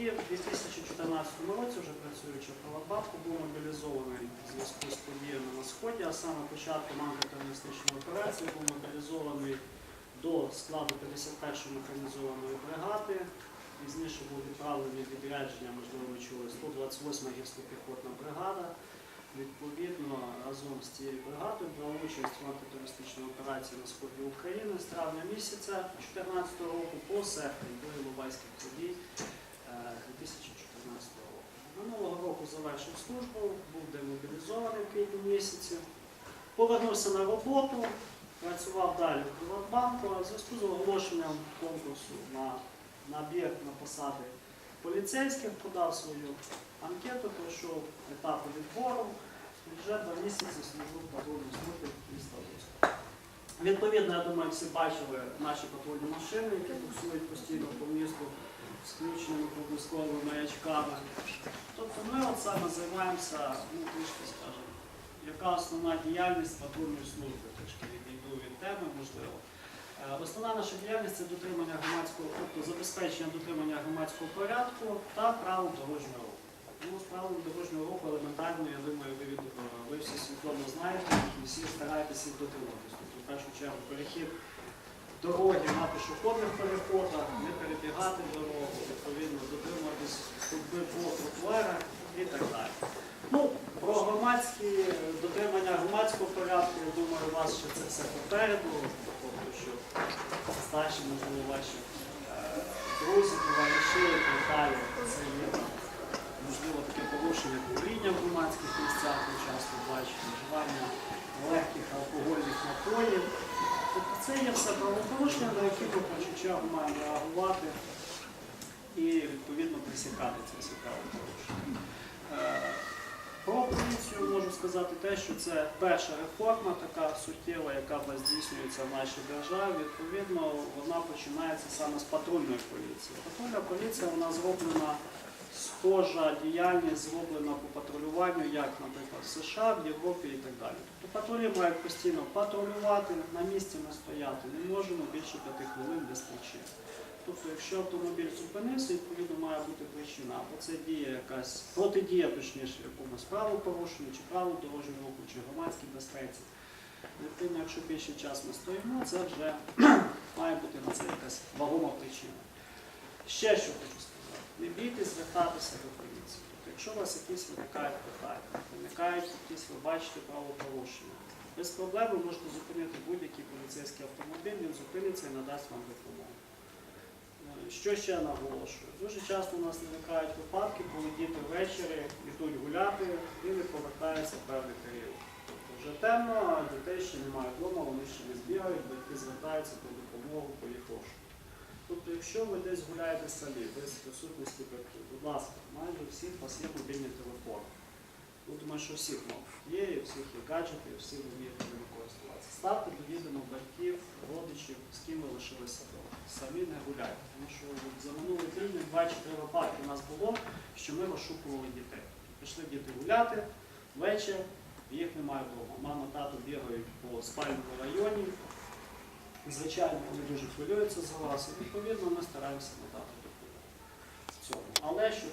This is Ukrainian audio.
І в 2014 році, вже працюючи в Приватбанку, був мобілізований в зв'язку з подіями на Сході, а саме початком антитерористичної операції був мобілізований до складу 51-ї механізованої бригади. Пізніше був відправлений відрядження, можливо, ви чули, 128-ма гірсько-піхотна бригада. Відповідно, разом з цією бригадою брав участь в антитерористичній операції на сході України з травня місяця 2014 року по серпень до Іловайських подій 2014 року. Минулого року завершив службу, був демобілізований в квітні місяці, повернувся на роботу, працював далі в Приватбанку, а в зв'язку з оголошенням конкурсу на набір на посади поліцейських, подав свою анкету, пройшов етапи відбору і вже два місяці служу в патрульній службі міста Луцька. Відповідно, я думаю, всі бачили наші патрульні машини, які буксують постійно по місту з включеними проблисковими маячками. Тобто ми от саме займаємося, ну трішки скажемо, яка основна діяльність патрульної служби, трішки відійду від теми, можливо. Е, Основна наша діяльність це дотримання громадського, тобто забезпечення дотримання громадського порядку та правил дорожнього руху. Ну, з правил дорожнього руху елементарно, я думаю, ви, від- е, ви всі свідомо знаєте, і всі стараєтеся їх дотримуватись. Тобто, в першу чергу, перехід дороги на пішохідних переходах, не перебігати дорогу, відповідно, дотримуватись ходьби по тротуарах і так далі. Ну, про громадські дотримання громадського порядку, я думаю, у вас ще це все попереду, тобто, що старші, можливо, ваші е, друзі, товариші і. Це є можливо таке порушення куріння в громадських місцях, ви часто бачите, вживання легких алкогольних напоїв. Це є все правопорушення, на які ми в маємо реагувати і відповідно присікати всі правопорушення. Про поліцію можу сказати те, що це перша реформа, така суттєва, яка здійснюється в нашій державі. Відповідно, вона починається саме з патрульної поліції. Патрульна поліція вона зроблена схожа діяльність зроблена по патрулюванню, як, наприклад, в США, в Європі і так далі. Тобто патрулі мають постійно патрулювати, на місці не стояти. Не можемо більше п'яти хвилин без причин. Тобто, якщо автомобіль зупинився, відповідно має бути причина, або це дія якась протидія, точніше, якомусь правопорушенню, чи праву дорожнього руху, чи громадській безпеці. Відповідно, якщо більший час ми стоїмо, це вже має бути на це якась вагома причина. Ще що хочу сказати, не бійтесь звертатися до поліції. Тобто, якщо у вас якісь виникають питання, виникають якісь, ви бачите правопорушення, без проблем ви можете зупинити будь-який поліцейський автомобіль, він зупиниться і надасть вам допомогу. Е, Що ще наголошую? Дуже часто у нас виникають випадки, коли діти ввечері йдуть гуляти і не повертаються в певний період. Тобто вже темно, а дітей ще немає вдома, вони ще не збігають, батьки звертаються по допомогу, по їх розшуку. Тобто, якщо ви десь гуляєте самі, без присутності батьків, будь ласка, майже всіх у вас є мобільні телефони. Ну, думаю, що всіх є, і всіх є гаджети, і всі вміють ними користуватися. Ставте до відомо батьків, родичів, з ким ви лишилися вдома. Самі не гуляйте. Тому що за минулий тиждень два чи три випадки у нас було, що ми розшукували дітей. Пішли діти гуляти вечір, їх немає вдома. Мама, тато бігають по спальному районі. Звичайно, вони дуже хвилюються за вас, і відповідно ми стараємося надати допомогу цьому. Але що